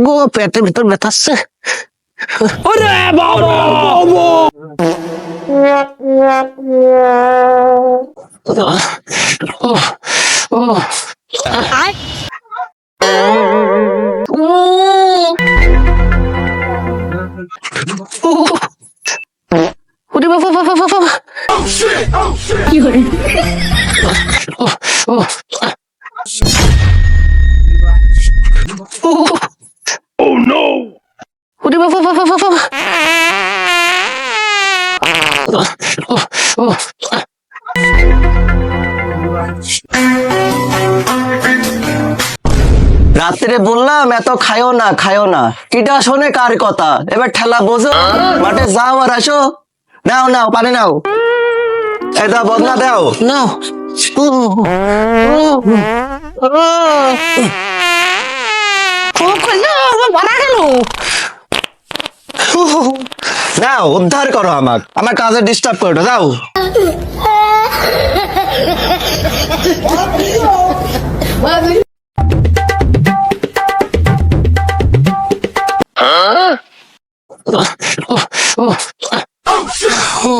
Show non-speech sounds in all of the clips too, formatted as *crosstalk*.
গো পেটের ভিতর ব্যথাচ্ছে ওরে বাবা ও ও ওরে বাবা বাবা বাবা কি করে ও ও Oh no! ওরে বাবা বাবা বাবা রাত্রে বললাম এত খায়ও না খায়ও না। কিটা শোনে কার কথা? এবার ঠেলা বোঝো মাঠে যাও আর আসো। নাও নাও পানি নাও। এটা বদলা দাও। নাও ও ও ও ও কইলা আমার মারা গেল। নাও উদ্ধার করো আমাক। আমার কাজে ডিস্টার্ব করো দাও ও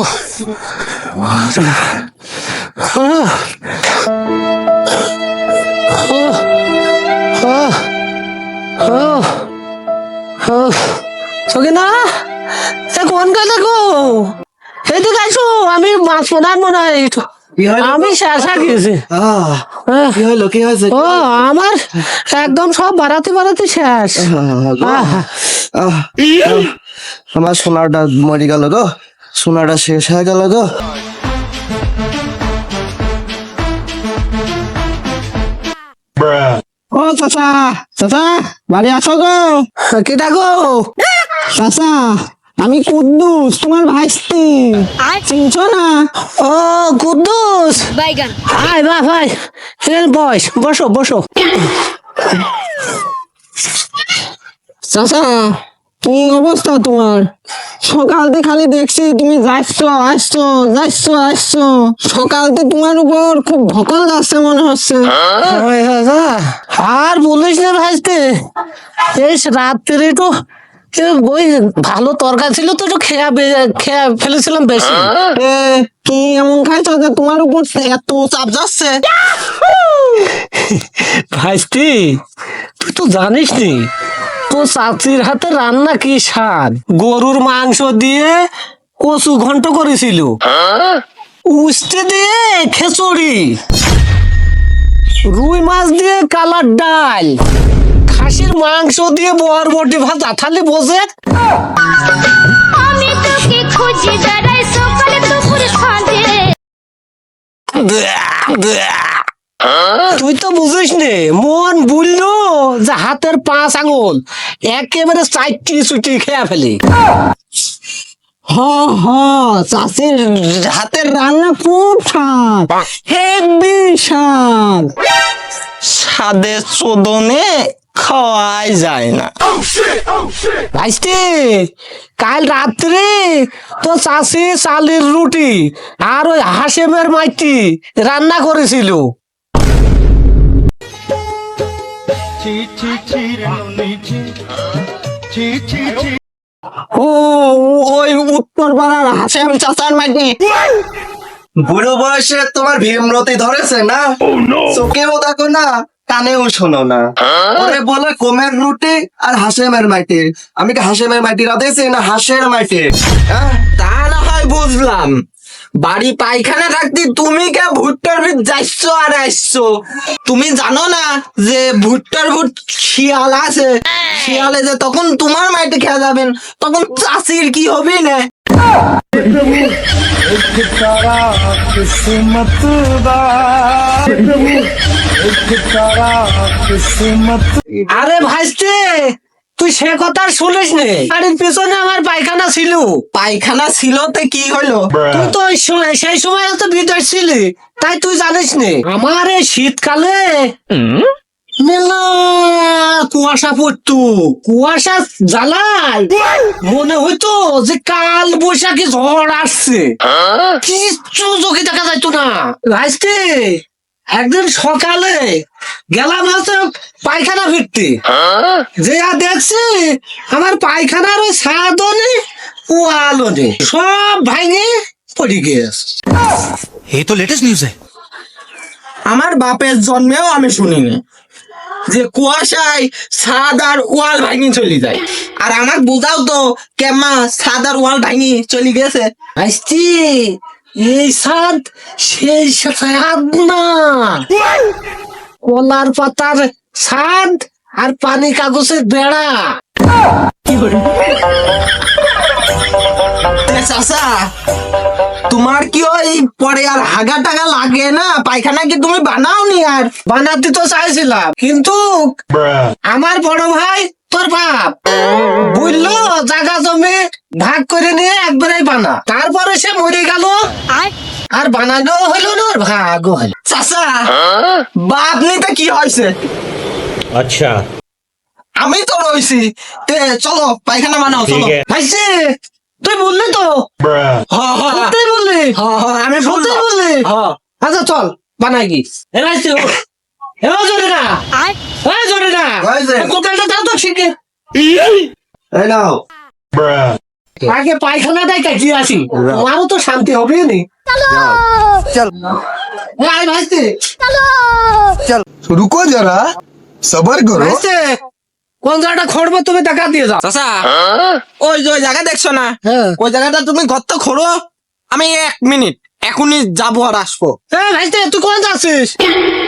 গেলে গো। এদিকে আসো আমি মাছ প্রধান মনে হয়। আমি শেষা গেছি কি হলো কি হয়েছে? ও আমার একদম সব বাড়াতে বাড়াতে শেষ। আমার সোনাটা মরে গেল গো। সোনাটা শেষ হয়ে গেল গো। ও চাচা চাচা বাড়ি আছো গো। কেটা গো? চাচা আমি কুদ্দুস তোমার ভাইস্তি। চিনছো না? ও কুদ্দুস। বাইগান। আয় বা ভাই এখানে বস বসো বসো। চাচা কি অবস্থা তোমার? সকাল থেকে খালি দেখছি তুমি যাচ্ছ আসছো যাচ্ছ আসছো। সকালতে তোমার উপর খুব ভকল যাচ্ছে মনে হচ্ছে। আর বলিস না ভাইতে এই রাত্রে একটু এ, ওই ভালো তরকারি ছিল তো একটু খেয়া ফেলেছিলাম বেশি। কি এমন খাইছো? যে তোমার উপর এত চাপ যাচ্ছে? ভাইস্তি তুই তো জানিস নি তো চাচির হাতে রান্না কি স্বাদ? গরুর মাংস দিয়ে কচু ঘন্ট করেছিল। উস্তে দিয়ে খেচড়ি। রুই মাছ দিয়ে কালার ডাল। খাসির মাংস দিয়ে বরবটি ভাত আঠালি বোঝে আমি তোকে খুঁজি বেড়াই সকালে দুপুরে তুই তো বুঝিস নে মন বুঝলো যে হাতের পাঁচ আঙুল একেবারে চারটি চুটি খেয়া ফেলি। হ হ চাষির হাতের রান্না খুব স্বাদ হেবি স্বাদ। সাদে চোদনে খাওয়াই যায় না। ভাইস্তে কাল রাত্রে তো চাষি চালের রুটি আর ওই হাসেমের মাইটি রান্না করেছিল। ও ওই উত্তর পাড়ার হাসেম চাচার মাটি বুড়ো বয়সে তোমার ভীমরতি ধরেছে না? চোখেও দেখো না। কানেও শোনো না। ওরে বলে কোমের রুটি আর হাসেমের মাটি আমি কি হাসেমের মাটি রাধেছি না হাঁসের মাটি হ্যাঁ? তা না হয় বুঝলাম। বাড়ি পায়খানা থাকতে তুমি কে ভুট্টার ভিত যাইছো আর আসছো তুমি জানো না যে ভুট্টার ভুট শিয়াল আছে? শিয়ালে যে তখন তোমার মাইটে খেয়া যাবেন তখন চাষির কি হবে না? আরে ভাইস্তে তুই সে কথা শুনিস নে। বাড়ির পেছনে আমার পায়খানা ছিল। পায়খানা ছিল তে কি হলো? তুই তো ওই সময় সেই সময় তো বিদেশ ছিলি তাই তুই জানিস নে। আমার এই শীতকালে মেলা কুয়াশা পড়তো। কুয়াশা জ্বালায়। মনে হইতো যে কাল বৈশাখী ঝড় আসছে। কিচ্ছু চোখে দেখা যাইতো না। রাইতে একদিন সকালে গেলাম হচ্ছে পায়খানা ফিরতে। যে আর দেখছি আমার পায়খানার ওই সাদনে ওয়ালনে সব ভাঙে পড়ে গিয়েছে এই তো লেটেস্ট নিউজ আমার বাপের জন্মেও আমি শুনিনি। যে কুয়াশায় ছাদ আর ওয়াল ভাঙি চলে যায়। আর আমার বুঝাও তো কেমা ছাদ আর ওয়াল ভাঙি চলে গেছে। আসছি এই সাদ সেই সাদ না। কলার পাতার সাদ আর পানি কাগজের বেড়া। এ চাচা তোমার কি ওই পরে আর হাগা টাগা লাগে না? পায়খানা কি তুমি বানাওনি আর? বানাতে তো চাইছিলাম। কিন্তু আমার বড় ভাই তোর বাপ। বুঝলো? জায়গা জমি ভাগ করে নিয়ে একবারে বানা। তারপরে সে মরে গেল। আর বানানো হলো না ভাগ হলো। চাষা বাপ নিতে কি হয়েছে? আচ্ছা। আমি তো রয়েছি চলো পায়খানা বানাও চলো। ভাইসে তুই বললি তো? তুই বললি? আমি সত্যি বললি? আচ্ছা চল বানাই কি? এবার জোরে না হ্যাঁ জোরে না তো শিখে পায়খানাটাই কাকি আসি আমারও তো শান্তি হবে নি। চল। ভাই চল। যারা সবার করো। কোন জায়গাটা খড়বো তুমি টাকা দিয়ে যাও চাচা ওই যে ওই জায়গা দেখছ না? হ্যাঁ। ওই জায়গাটা তুমি গর্ত খোঁড়ো আমি এক মিনিট এখনই যাব আর আসব। এই ভাইসে তুই কোন যাচ্ছিস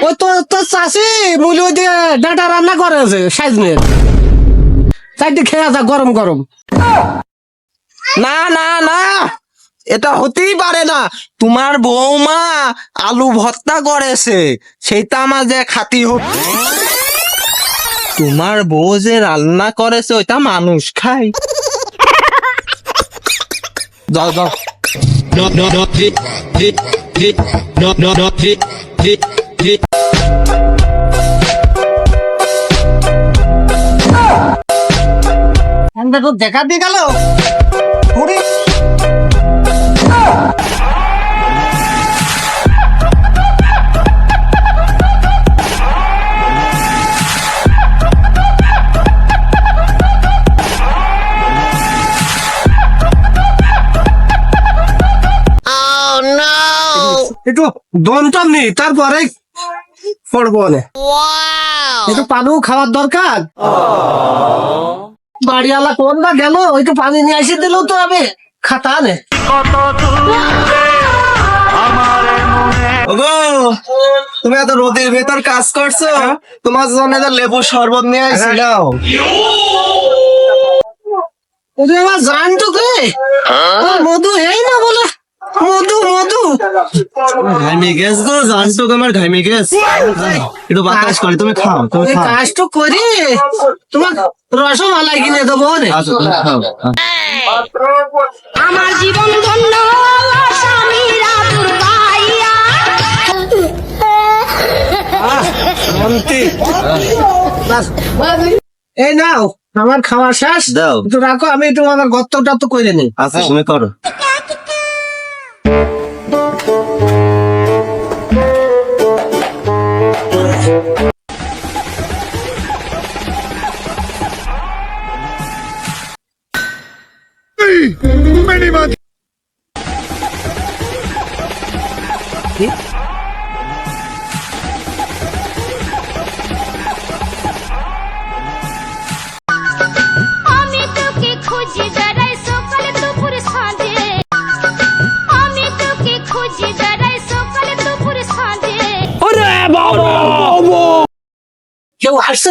ওই তো তোর চাষি মুলি ওই দিয়ে ডাটা রান্না করেছে সাইজ মেয়ে চারটে খেয়ে যা গরম গরম। না না না এটা হতেই পারে না। তোমার বৌমা আলু ভর্তা করেছে সেইটা আমার যে খাতি হোক তোমার বউ যে রান্না করেছে ওইটা মানুষ খায়। তো দেখা দিয়ে গেল? দমটম নি তারপরে পড়ব একটু পানিও খাওয়ার দরকার। বাড়িওয়ালা কোন না গেল ওই তো পানি নিয়ে এসে দিল তো আমি খাতা নে। তুমি এত রোদের ভেতর কাজ করছ তোমার জন্য তো লেবু শরবত নিয়ে আসি নাও ওদের আমার জান তো কে ও মধু এই না বলে। মধু ঘাইমে গেছ গো জানতো তোমার গেছ। একটু বাতাস করে তুমি খাও তুমি খাও। কাজটা করি। তোমার রসমালাই কিনে দেবো নে আচ্ছা তুমি খাও। আমার জীবন ধন্য এই নাও আমার খাওয়া শেষ। দাও। একটু রাখো আমি একটু আমার গর্ত টর্ত করে নিই আচ্ছা তুমি করো।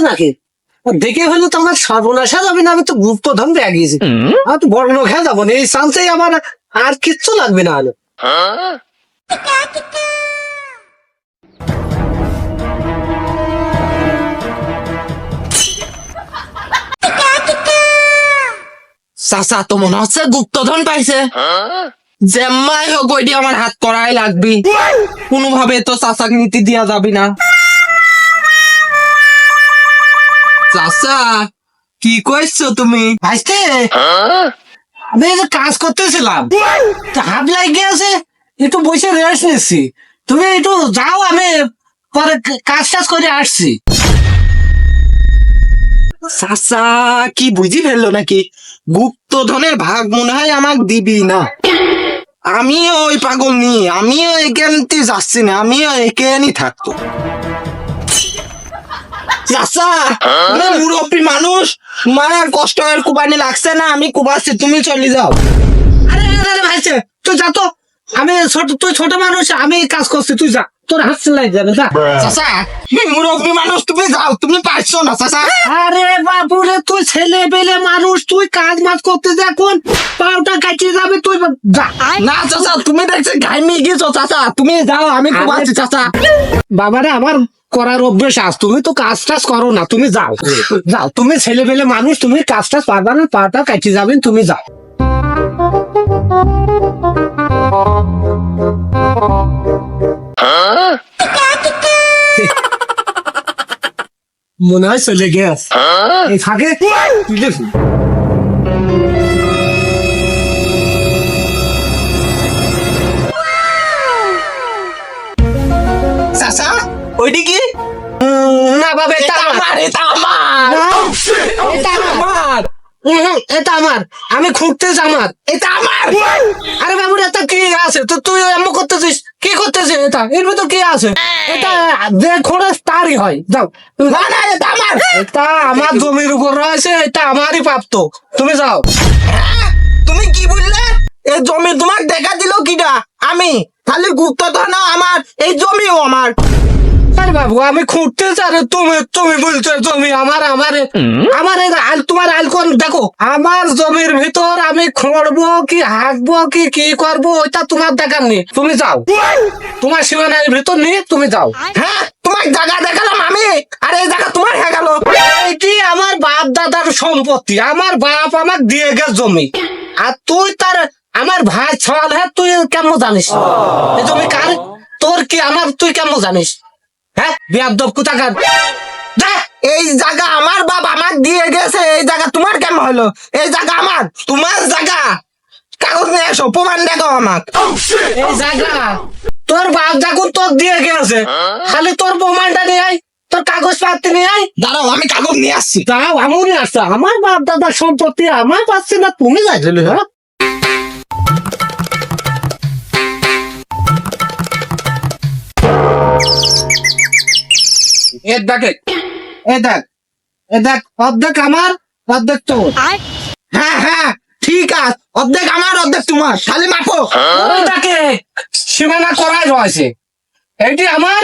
নাকি? দেখে হলো তো আমার সর্বনাশা যাবে না আমি তো গুপ্ত ধন পেয়ে গিয়েছি আমি তো বড় লোক হয়ে যাব না এই চান্সেই আমার আর কিচ্ছু লাগবে না আলো চাচা তো মনে হচ্ছে গুপ্তধন পাইছে। জেম্মাই হোক ওইটি আমার হাত করাই লাগবি। কোনোভাবে তো চাচাক নীতি দিয়া যাবি না। চাচা কি কইছো তুমি? ভাইস্তে আমি কাজ করতেছিলাম। হাত লাগিয়ে আছে একটু বসে রেস্ট নিচ্ছি। তুমি একটু যাও আমি পরে কাজ টাজ করে আসছি। চাচা কি বুঝি ফেলল নাকি? গুপ্তধনের ভাগ মনে হয় আমাক দিবি না। আমিও ওই পাগল নিয়ে আমিও এখানতে যাচ্ছি না আমিও এখানেই থাকতো তুমি মুরব্বী মানুষ। মানে কষ্ট আর কুবানি লাগছে না আমি কুবাচ্ছি তুমি চলে যাও। আরে আরে ভাইছে তুই যা তো। আমি ছোট তুই ছোট মানুষ আমি কাজ করছি তুই যা। তোর হাত সেলাই যাবে যা। তুমি মুরব্বী মানুষ তুমি যাও তুমি পারছ না চাচা। আরে বাবুরে তুই ছেলে পেলে মানুষ তুই কাজ মাজ করতে যা কোন পাউটা কাটিয়ে যাবে তুই যা। না চাচা তুমি দেখছি ঘাইমি গেছো চাচা। তুমি যাও আমি কুবাচ্ছি চাচা। বাবারে আমার করার অভ্যেস আস তুমি তো কাজ টাজ করো না তুমি যাও। যাও তুমি ছেলে পেলে মানুষ তুমি কাজ টাজ পারবা না পাটা কাটিয়ে যাবেন তুমি যাও। মনে হয় চলে গেছে। এই ফাঁকে চাচা ওইটি কি? না বাবা এটা আমার। এটা আমার। এটা আমার। এটা আমার। আমি খুঁড়তেছি আমার। এটা আমার। আরে বাবুর এটা কি আছে? তো তুই এমন করতেছিস? কি করতেছিস এটা? এর ভিতর কি আছে? এটা যে খোঁড়াস তারই হয়। যাও। না না এটা আমার। এটা আমার জমির উপর রয়েছে এটা আমারই প্রাপ্ত। তুমি যাও। হ্যাঁ? তুমি কি বললে? এই জমি তোমাকে দেখা দিল কিটা আমি? খালি গুপ্তধন আমার এই জমিও আমার। আরে বাবু আমি খুঁড়তেছি আরে তুমি তুমি বলছো জমি আমার আমার আমার আল তোমার আল কোন দেখো আমার জমির ভিতর আমি খুঁড়বো কি হাঁকবো কি কি করব ওইটা তোমার দেখার নেই। তুমি যাও। তোমার সীমানার ভিতর নিয়ে তুমি যাও। হ্যাঁ? তোমার জায়গা দেখালাম আমি। আর এই জায়গা তোমার হয়ে গেল। এটি আমার বাপ দাদার সম্পত্তি? আমার বাপ আমাক দিয়ে গেছে জমি। আর তুই তার আমার ভাই ছল হ্যাঁ তুই কেমন জানিস? এই জমি কার? তোর কি আমার তুই কেমন জানিস? হ্যাঁ? কোথাকার? এই জায়গা আমার বাপ আমাকে দিয়ে গেছে এই জায়গা তোমার হলো? এই জায়গা আমার তোমার জায়গা। কাগজ নিয়ে এসো প্রমাণ দেখো আমাক। এই জায়গা তোর বাপ যখন তোর দিয়ে গেছে খালি তোর প্রমাণটা নিয়ে আয় তোর কাগজ পাতি নিয়ে আয়। দাঁড়াও আমি কাগজ নিয়ে আসছি। তাও এমনই আসছে। আমার বাপ দাদার সম্পত্তি আমার পাচ্ছি না তুমি যাইছিলে হ্যাঁ? এ দেখে এ দেখ এ দেখ অর্ধেক আমার অর্ধেক তোর। হ্যাঁ হ্যাঁ ঠিক আছে অর্ধেক আমার অর্ধেক তোমার। খালি মাপো। ওইটাকে সীমানা করাই রয়েছে। এটি আমার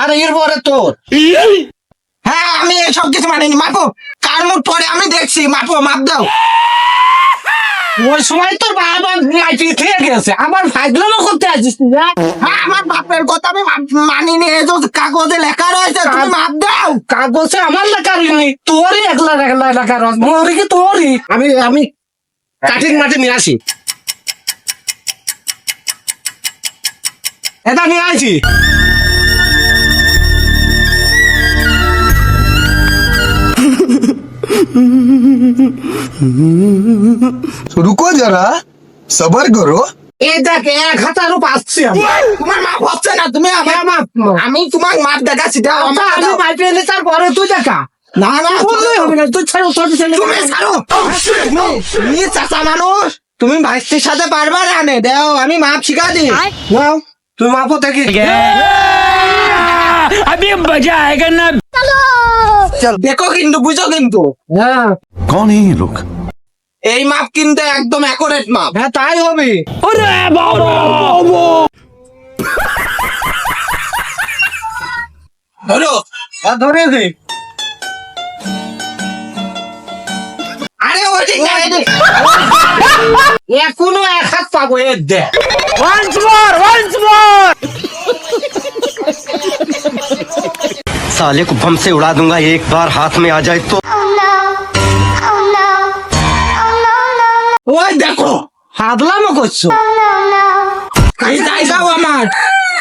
আর এর পরে তোর। হ্যাঁ আমি সব কিছু মানিনি। মাপো কারণ পরে আমি দেখছি। মাপো মাপ দাও। ওই সময় তোর বাবা খেয়ে গেছে। আবার ফাইজলামও করতে আসিস না হ্যাঁ? আমার বাপের কথা আমি মাপ- মানিনি এই যে কাগজে লেখা রয়েছে তুমি মাপ দাও। কাগজে আমার লেখা নেই তোরই একলা একলা লেখার মরি কি তোরই? আমি আমি কাঠিং মাটি নিয়ে আসি। এটা নিয়ে আসি। रुको *laughs* রুকো যারা করো এক তোমার না তুমি আমার আমি তোমার আচ্ছা, তারপরে তুই দেখা। না না হবে না তুই ছাড়ো ছোট ছেলে তুমি ছাড়ো। তুমি চাচা মানুষ তুমি সাথে পারবা না নে দেও আমি মাপ শিখা দিই। নাও তুমি মাপও থেকে হ্যাঁ। আমি মজা আয়েগা না। চল। দেখো কিন্তু বুঝো কিন্তু। হ্যাঁ। कौन है ये लोग এই মাপ কিন্তু একদম অ্যাকোরেট মাপ হ্যাঁ তাই হবে ধরো হ্যাঁ ধরে দে আরে ওই ঠিক না এই যে- এখনো এক হাত পাবো এর দে साले को बम से उड़ा दूंगा एक बार हाथ में आ जाए तो ওই দেখো হাদলামো করছো এই যাই দাও আমার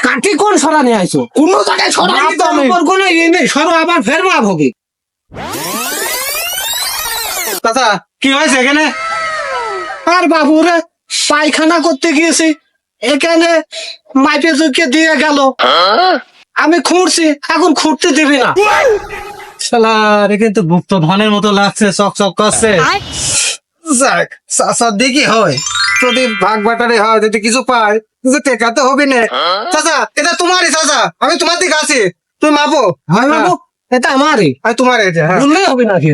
কাঠি কোন সরা নিয়ে আইছো কোন জায়গায় ছড়া দিতে মাপের হবে উপর কোনো ইয়ে নেই সরো আবার ফের মাপ হবে চাচা কি হয়েছে এখানে আর বাবু রে পায়খানা করতে গিয়েছি এখানে মাইপে চুকে দিয়ে গেল আমি খুঁড়ছি এখন খুঁড়তে দিবি না। শালা রে কিন্তু গুপ্ত ধনের মতো লাগছে চক চক করছে। যাক হয়। যদি ভাগ বাটারে হয় যদি কিছু পায় যে টেকা তো হবে না। চাচা এটা তোমারই চাচা আমি তোমার দিকে আছি। তুমি মাপো। হয় মাপো? এটা আমারই। আমি তোমার এটা হ্যাঁ। বললেই হবে নাকি?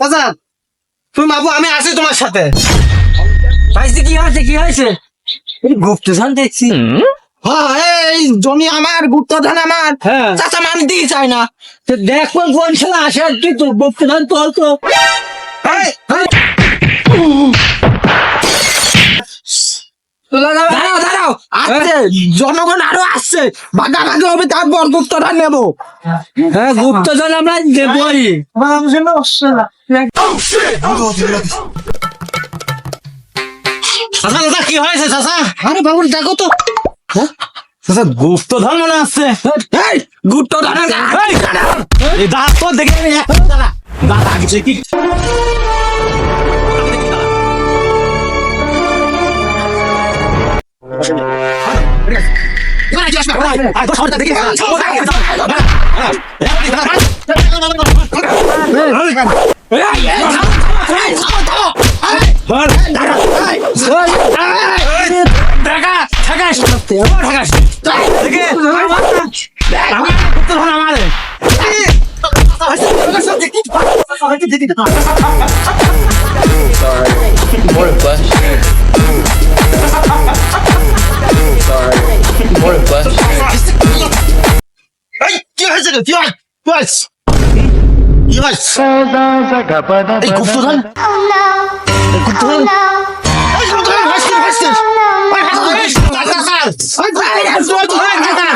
চাচা তুমি মাপো আমি আছি তোমার সাথে। ভাইসি কি হয়েছে কি হয়েছে? গুপ্ত গুপ্তধন দেখছি। এই জমি আমার গুপ্তধন আমার। হ্যাঁ। চাচা মানে দিয়ে চায় না। দেখ কোন ছেলে আসে আর কি তো গুপ্তধন তোল তো। দাঁড়াও আসছে। জনগণ আরও আসছে। ভাগাভাগি হবে তারপর গুপ্তধন নেব। হ্যাঁ গুপ্তধন আমরা চাচা দাদা কি হয়েছে চাচা? আরে বাবু দেখো তো। হ্যাঁ? চাচা গুপ্তধন মনে আসছে এই গুপ্তধন এই দাঁত তো দেখে দাদা কি দেখা ঠাকাস দেখে আমার গুপ্তধন আমারে? কি হয়েছে? গুপ্তধন? এই গুপ্তধন। টাকা কাজ। ওই গুপ্তধন, ওই টাকা।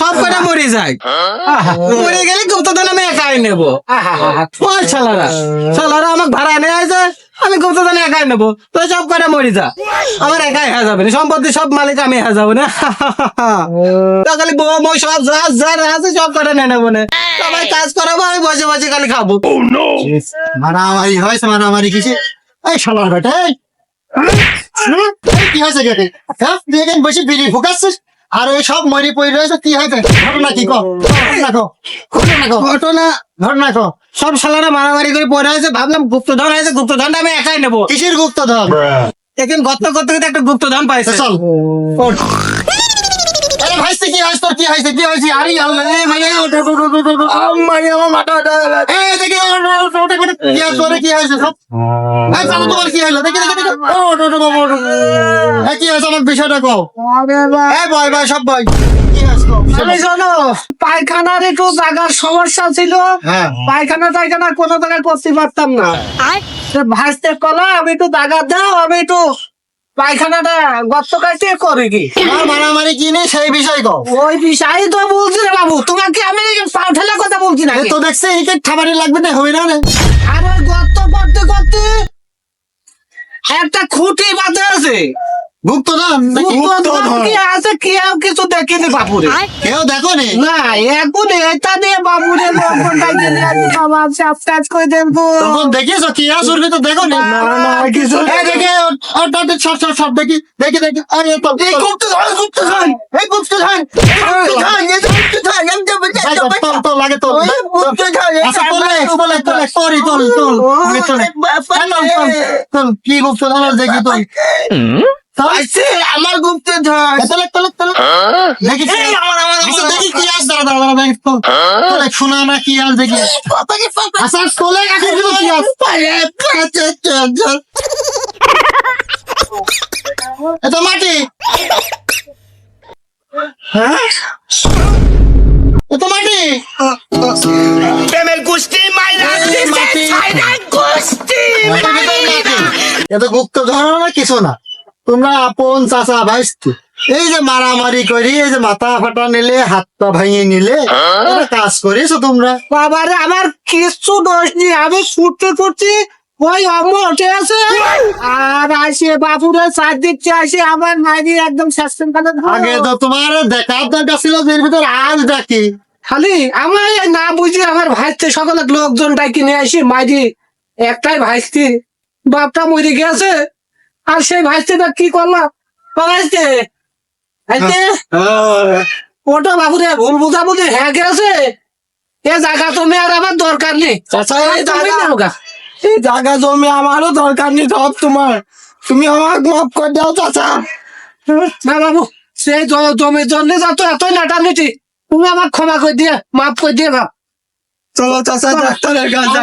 সব কটা মরে যায়। মরে গেলে গুপ্তধন আমি একাই নেব। ওই ছালারা আমাকে ভাড়া এনে আছে আমি গুপ্তধন একাই নেব। তো সব কটা মরে যা। আমার একাই হয়ে যাবে সম্পত্তি সব মালিক আমি হয়ে যাব না। খালি বউ মই সব যা যা আছে সব কটা নিয়ে নেব না। সবাই কাজ করাবো আমি বসে বসে খালি খাব। মারামারি হয়েছে মারামারি কিসে? এই শালার বেটা কি হয়েছে গেটে হ্যাঁ? তুই এখানে বসে বিড়ি ফুকাচ্ছিস? আর ওই সব মরি পড়ে রয়েছে কি হয়েছে? ঘটনা কি কো? ঘটনা কো? ঘটনা কো? ঘটনা? ঘটনা কো? সব শালারা মারামারি করে পড়ে আছে ভাবলাম গুপ্তধন আছে গুপ্তধনটা আমি একাই নেব। কিসের গুপ্তধন? এখন গত করতে করতে একটা গুপ্তধন পাইছে। চল। কি তোর কি কি আরে আল্লাহ মানে। মানে আমার মাথা দেখি। কি তোর কি সব? চলো তোমার কি হলো? দেখি দেখি কি আমার বিষয়টা কও। সব পায়খানার একটু জায়গার সমস্যা ছিল। হ্যাঁ। পায়খানা টায়খানা কোনো জায়গায় করতে পারতাম না। ভাসতে কলা আমি একটু জায়গা দাও আমি একটু পায়খানাটা গর্ত কাটতে করে কি? মারামারি কি নেই সেই বিষয় কও। ওই বিষয়ে তো বলছি না বাবু তোমাকে আমি পাও কথা বলছি না তো দেখছে এই খাবারই লাগবে না হবে না আর ওই গর্ত করতে করতে একটা খুঁটি বাঁধে আছে। কি আছে? কেউ কিছু দেখিনি বাপুরে কেউ দেখো নে এখন এটা করে কি আসর তো? দেখো নি না, না, কিছু দেখে ওর ওর সব সব সব দেখি দেখি দেখি। আরে তো এই গুপ্তধন গুপ্তধন এই গুপ্তধন গুপ্তধন। এই গুপ্তধন আমি তো বুঝতে ভাই, তোল, তোল, তোল, আগে তোল। ওই গুপ্তধন তোলে, তোলে, তোলে, তোরই, তোল, তোল, আগে তোলে। এই তোল, তোল, তোল, কি আছে দেখি তোল। আইছে আমার গুপ্তে ধর। তাহলে তাহলে তাহলে দেখি আমার আমার দেখি কি আস দাঁড়া দাঁড়া দাঁড়া দেখি তো। তাহলে শোনা না কি আস দেখি। আচ্ছা তোলে কাকে দিল কি আস এত মাটি। হ্যাঁ? এত মাটি। প্রেমের কুস্তি মাইরা মাটি। এত গুপ্ত ধরো না কিছু না। তোমরা আপন চাচা ভাইস্তি। এই যে মারামারি করি এই যে মাথা ফাটা নিলে হাত পা ভাঙিয়ে নিলে কাজ করিস তোমরা? বাবারে আমার কিছু দোষ নেই আমি ছুটতে ছুটছি ওই অম্ম উঠে আছে। আর আসে বাপুরে চার দিচ্ছে আসে আমার মাইনি একদম শাসন কালে আগে তো তোমার দেখার দরকার ছিল যে এর ভিতর আজ ডাকি খালি আমার না বুঝি আমার ভাইতে সকলে লোকজন ডাকি নিয়ে আসি মাইরি একটাই ভাইস্তি বাপটা মরে গেছে। আর সেই ভাইস্তিটা কি করলাম ও ভাইস্তে ভাইস্তে ওটা বাবুরে ভুল বুঝাবুঝি হ্যাঁ গেছে। এ জায়গা তুমি আর আমার দরকার নেই। চাচা এই জায়গা জমি আমারও দরকার নেই সব তোমার। তুমি আমাকে মাফ করে দাও চাচা। না বাবু সেই জমির জন্য যত এত নাটানিটি তুমি আমার ক্ষমা করে দিয়ে মাফ করে দিয়ে বাপ চলো চাচা ডাক্তারের কাছে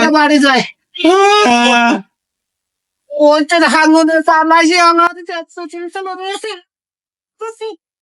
我这个韩国的三拉西，我这叫吃鸡，什么东西？不是。